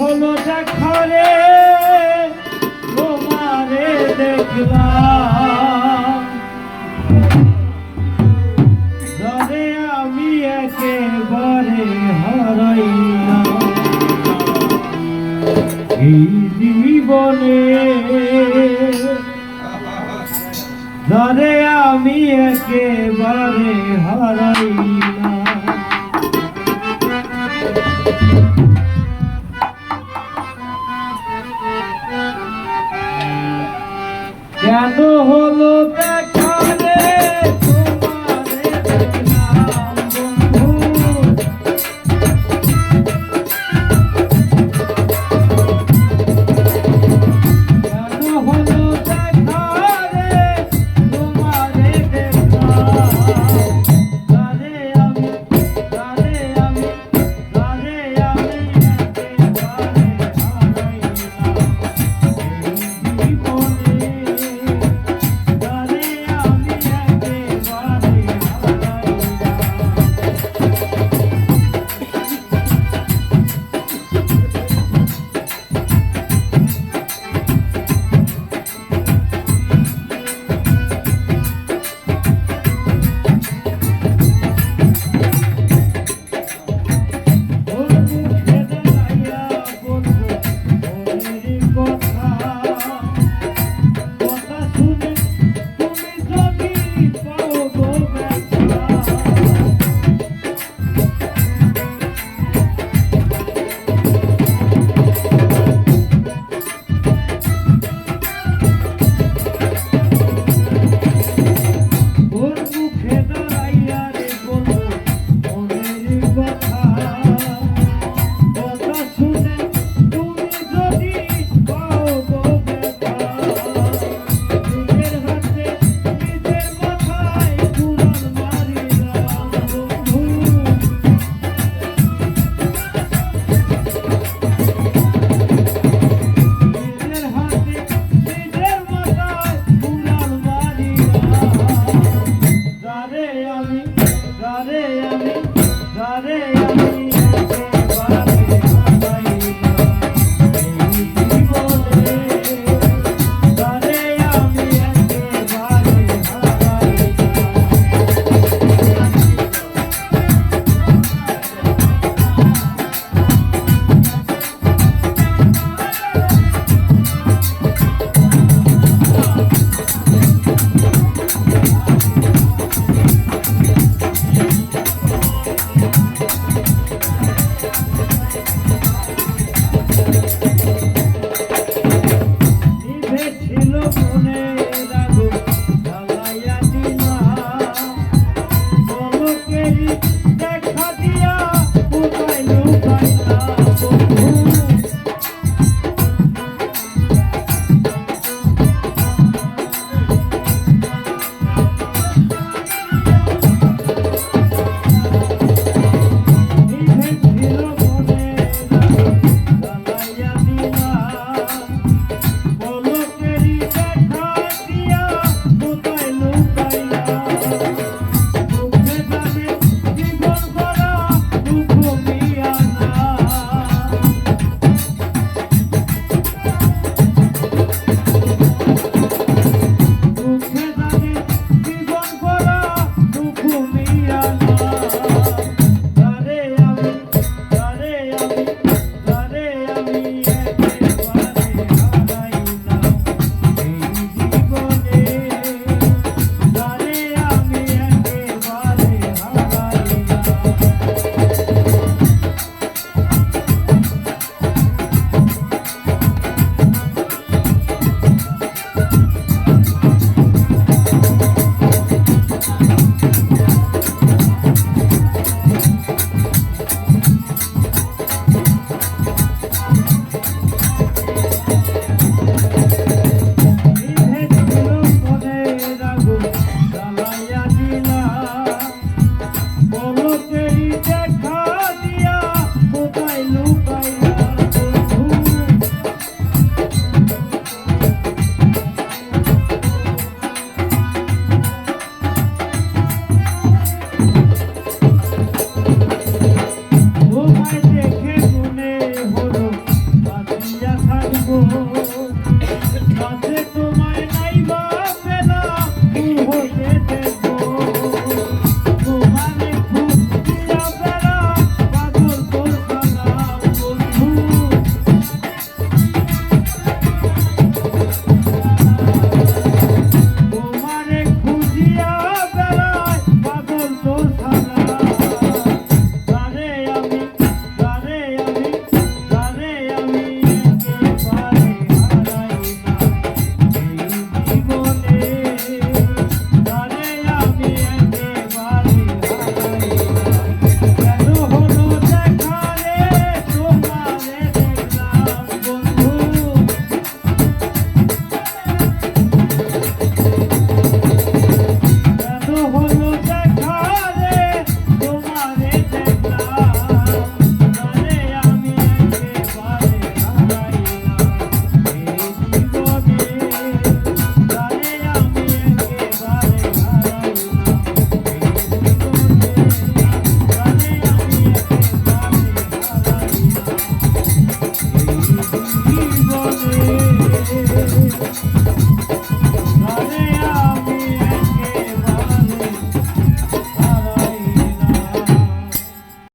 হলো দেখরে তোমারে দেখলাম। ধরে আমি একেবারে হারাইলাম। এই জীবনে ধরে আমি একেবারে হারাইলাম। আমি ঘরে